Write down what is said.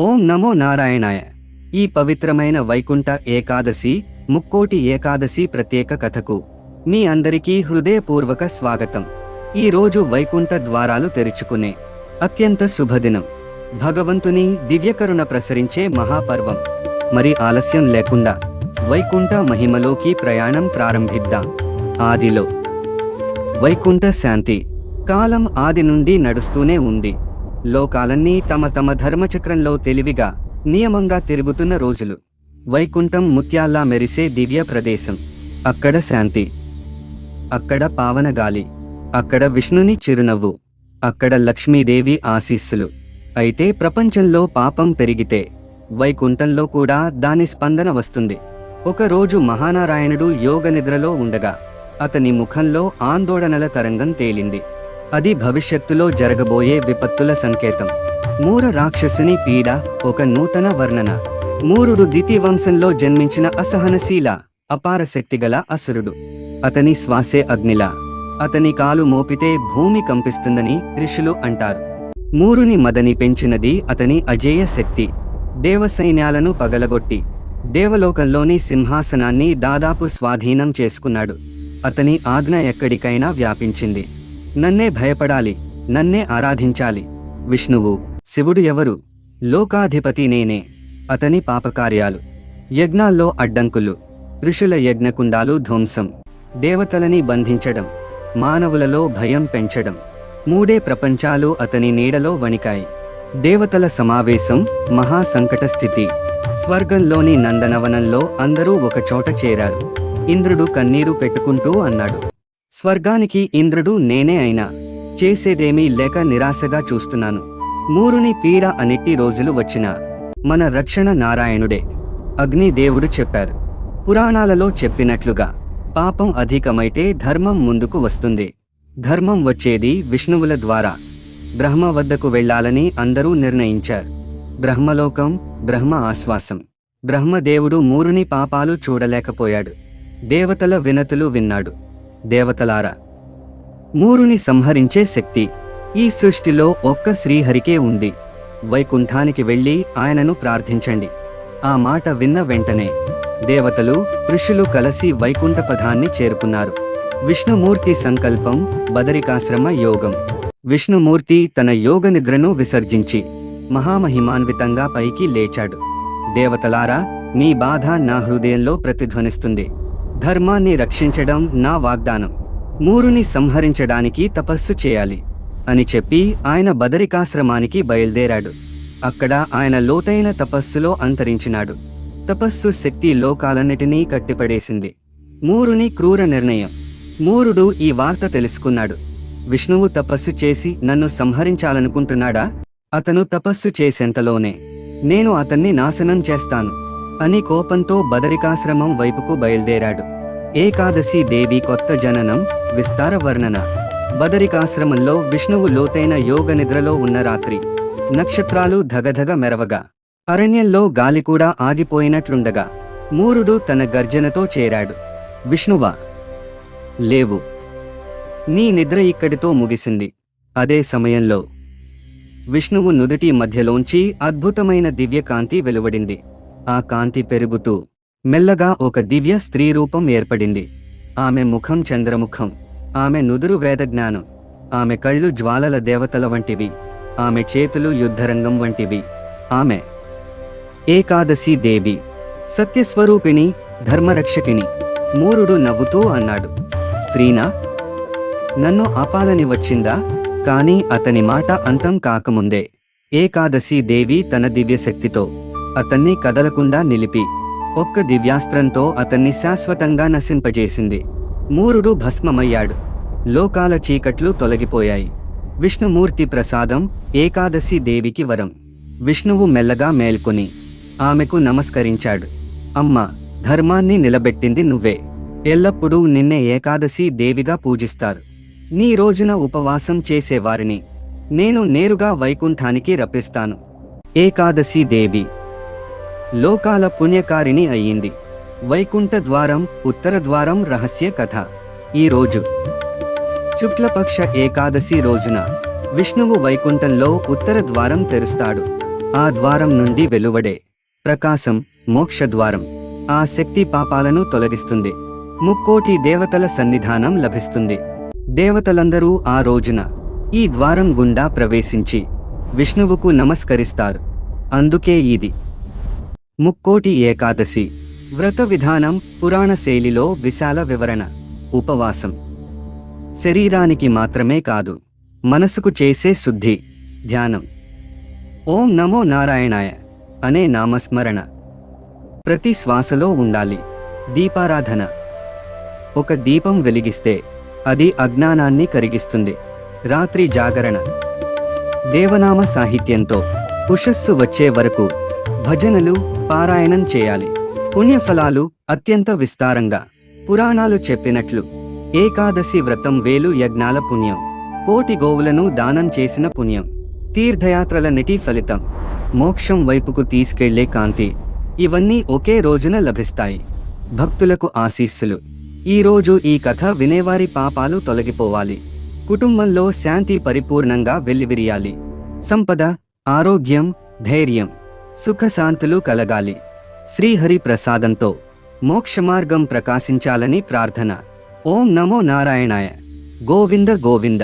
ఓం నమో నారాయణాయ. ఈ పవిత్రమైన వైకుంఠ ఏకాదశి ముక్కోటి ఏకాదశి ప్రత్యేక కథకు మీ అందరికీ హృదయపూర్వక స్వాగతం. ఈ రోజు వైకుంఠ ద్వారాలు తెరుచుకునే అత్యంత శుభదినం. భగవంతుని దివ్యకరుణ ప్రసరించే మహాపర్వం. మరి ఆలస్యం లేకుండా వైకుంఠ మహిమలోకి ప్రయాణం ప్రారంభిద్దాం. ఆదిలో వైకుంఠ శాంతి కాలం ఆది నుండి నడుస్తూనే ఉంది. లోకాలన్నీ తమ తమ ధర్మచక్రంలో తెలివిగా నియమంగా తిరుగుతున్న రోజులు. వైకుంఠం ముత్యాల్లా మెరిసే దివ్య ప్రదేశం. అక్కడ శాంతి. అక్కడ పావన గాలి. అక్కడ విష్ణుని చిరునవ్వు. అక్కడ లక్ష్మీదేవి ఆశీస్సులు. అయితే ప్రపంచంలో పాపం పెరిగితే వైకుంఠంలో కూడా దాని స్పందన వస్తుంది. ఒకరోజు మహానారాయణుడు యోగ నిద్రలో ఉండగా అతని ముఖంలో ఆందోళనల తరంగం తేలింది. అది భవిష్యత్తులో జరగబోయే విపత్తుల సంకేతం. మూర రాక్షసుని పీడ ఒక నూతన వర్ణన. మూరుడు దితి వంశంలో జన్మించిన అసహనశీల అపార శక్తిగల అసురుడు. అతని శ్వాసే అగ్నిలా. అతని కాలు మోపితే భూమి కంపిస్తుందని ఋషులు అంటారు. మూరుని మదని పెంచినది అతని అజేయ శక్తి. దేవసైన్యాలను పగలగొట్టి దేవలోకంలోని సింహాసనాన్ని దాదాపు స్వాధీనం చేసుకున్నాడు. అతని ఆజ్ఞ ఎక్కడికైనా వ్యాపించింది. నన్నే భయపడాలి నన్నే ఆరాధించాలి. విష్ణువు శివుడు ఎవరు? లోకాధిపతి నేనే. అతని పాపకార్యాలు. యజ్ఞాల్లో అడ్డంకులు. ఋషుల యజ్ఞకుండాలు ధ్వంసం. దేవతలని బంధించడం. మానవులలో భయం పెంచడం. మూడే ప్రపంచాలు అతని నీడలో వణికాయి. దేవతల సమావేశం మహాసంకట స్థితి. స్వర్గంలోని నందనవనంలో అందరూ ఒకచోట చేరారు. ఇంద్రుడు కన్నీరు పెట్టుకుంటూ అన్నాడు. స్వర్గానికి ఇంద్రుడు నేనే అయినా చేసేదేమీ లేక నిరాశగా చూస్తున్నాను. మూరుని పీడ అనిట్టి రోజులు వచ్చినా మన రక్షణ నారాయణుడే అగ్నిదేవుడు చెప్పారు. పురాణాలలో చెప్పినట్లుగా పాపం అధికమైతే ధర్మం ముందుకు వస్తుంది. ధర్మం వచ్చేది విష్ణువుల ద్వారా బ్రహ్మ వద్దకు వెళ్ళాలని అందరూ నిర్ణయించారు. బ్రహ్మలోకం బ్రహ్మ ఆశ్వాసం. బ్రహ్మదేవుడు మూరుని పాపాలు చూడలేకపోయాడు. దేవతల వినతులు విన్నాడు. దేవతలారా మూరుని సంహరించే శక్తి ఈ సృష్టిలో ఒక్క శ్రీహరికే ఉంది. వైకుంఠానికి వెళ్ళి ఆయనను ప్రార్థించండి. ఆ మాట విన్న వెంటనే దేవతలు ఋషులు కలిసి వైకుంఠ పదాన్ని చేరుకున్నారు. విష్ణుమూర్తి సంకల్పం బదరికాశ్రమ యోగం. విష్ణుమూర్తి తన యోగ నిద్రను విసర్జించి మహామహిమాన్వితంగా పైకి లేచాడు. దేవతలారా మీ బాధ నా హృదయంలో ప్రతిధ్వనిస్తుంది. ధర్మాన్ని రక్షించడం నా వాగ్దానం. మూరుని సంహరించడానికి తపస్సు చేయాలి అని చెప్పి ఆయన బదరికాశ్రమానికి బయలుదేరాడు. అక్కడ ఆయన లోతైన తపస్సులో అంతరించినాడు. తపస్సు శక్తి లోకాలన్నిటినీ కట్టిపడేసింది. మూరుని క్రూర నిర్ణయం. మూరుడు ఈ వార్త తెలుసుకున్నాడు. విష్ణువు తపస్సు చేసి నన్ను సంహరించాలనుకుంటున్నాడా? అతను తపస్సు చేసేంతలోనే నేను అతన్ని నాశనం చేస్తాను అని కోపంతో బదరికాశ్రమం వైపుకు బయలుదేరాడు. ఏకాదశి దేవి కొత్త జననం విస్తార వర్ణన. బదరికాశ్రమంలో విష్ణువు లోతైన యోగ నిద్రలో ఉన్న రాత్రి. నక్షత్రాలు ధగధగ మెరవగా. అరణ్యంలో గాలి కూడా ఆగిపోయినట్లుండగా. మూరుడు తన గర్జనతో చేరాడు. విష్ణువా? లేవు. నీ నిద్ర ఇక్కడితో ముగిసింది. అదే సమయంలో. విష్ణువు నుదుటి మధ్యలోంచి అద్భుతమైన దివ్యకాంతి వెలువడింది. ఆ కాంతి పెరుగుతూ మెల్లగా ఒక దివ్య స్త్రీ రూపం ఏర్పడింది. ఆమె ముఖం చంద్రముఖం. ఆమె నుదురు వేదజ్ఞానం. ఆమె కళ్ళు జ్వాలల దేవతల వంటివి. ఆమె చేతులు యుద్ధరంగం వంటివి. ఆమె ఏకాదశి దేవి. సత్యస్వరూపిణి ధర్మరక్షకిణి. మూరుడు నవ్వుతూ అన్నాడు. స్త్రీనా? నన్ను ఆపాలని వచ్చిందా కానీ అతని మాట అంతం కాకముందే. ఏకాదశి దేవి తన దివ్యశక్తితో. అతన్ని కదలకుండా నిలిపి. ఒక్క దివ్యాస్త్రంతో అతన్ని శాశ్వతంగా నశింపజేసింది. మూరుడు భస్మమయ్యాడు. లోకాల చీకట్లు తొలగిపోయాయి. విష్ణుమూర్తి ప్రసాదం ఏకాదశి దేవికి వరం. విష్ణువు మెల్లగా మేల్కొని ఆమెకు నమస్కరించాడు. అమ్మా ధర్మాన్ని నిలబెట్టింది నువ్వే. ఎల్లప్పుడూ నిన్నే ఏకాదశి దేవిగా పూజిస్తారు. నీ రోజున ఉపవాసం చేసేవారిని. నేను నేరుగా వైకుంఠానికి రప్పిస్తాను. ఏకాదశి దేవి లోకాల పుణ్యకారిణి అయ్యింది. వైకుంఠ ద్వారం ఉత్తర ద్వారం రహస్య కథ. ఈ రోజు శుక్లపక్ష ఏకాదశి రోజున విష్ణువు వైకుంఠంలో ఉత్తర ద్వారం తెరుస్తాడు. ఆ ద్వారం నుండి వెలువడే ప్రకాశం మోక్షద్వారం ఆ శక్తి పాపాలను తొలగిస్తుంది. ముక్కోటి దేవతల సన్నిధానం లభిస్తుంది. దేవతలందరూ ఆ రోజున ఈ ద్వారం గుండా ప్రవేశించి విష్ణువుకు నమస్కరిస్తారు. అందుకే ఇది ముక్కోటి ఏకాదశి. వ్రత విధానం పురాణ శైలిలో విశాల వివరణ. ఉపవాసం. శరీరానికి మాత్రమే కాదు మనసుకు చేసే శుద్ధి. ధ్యానం. ఓం నమో నారాయణాయ అనే నామస్మరణ. ప్రతి శ్వాసలో ఉండాలి. దీపారాధన. ఒక దీపం వెలిగిస్తే అది అజ్ఞానాన్ని కరిగిస్తుంది. రాత్రి జాగరణ. దేవనామ సాహిత్యంతో ఉషస్సు వచ్చే వరకు భజనలు పారాయణం చేయాలి. పుణ్యఫలాలు అత్యంత విస్తారంగా. పురాణాలు చెప్పినట్లు ఏకాదశి వ్రతం వేలు యజ్ఞాల పుణ్యం. కోటి గోవులను దానం చేసిన పుణ్యం. తీర్థయాత్రల నిటి ఫలితం. మోక్షం వైపుకు తీసుకెళ్ళే కాంతి. ఇవన్నీ ఒకే రోజున లభిస్తాయి. భక్తులకు ఆశీస్సులు. ఈ రోజు ఈ కథ వినేవారి పాపాలు తొలగిపోవాలి. కుటుంబంలో శాంతి పరిపూర్ణంగా వెల్లివిరియాలి. సంపద ఆరోగ్యం ధైర్యం. సుఖశాంతులు కలగాలి. శ్రీహరి ప్రసాదంతో మోక్షమార్గం ప్రకాశించాలని ప్రార్థన. ఓం నమో నారాయణాయ. గోవింద గోవింద.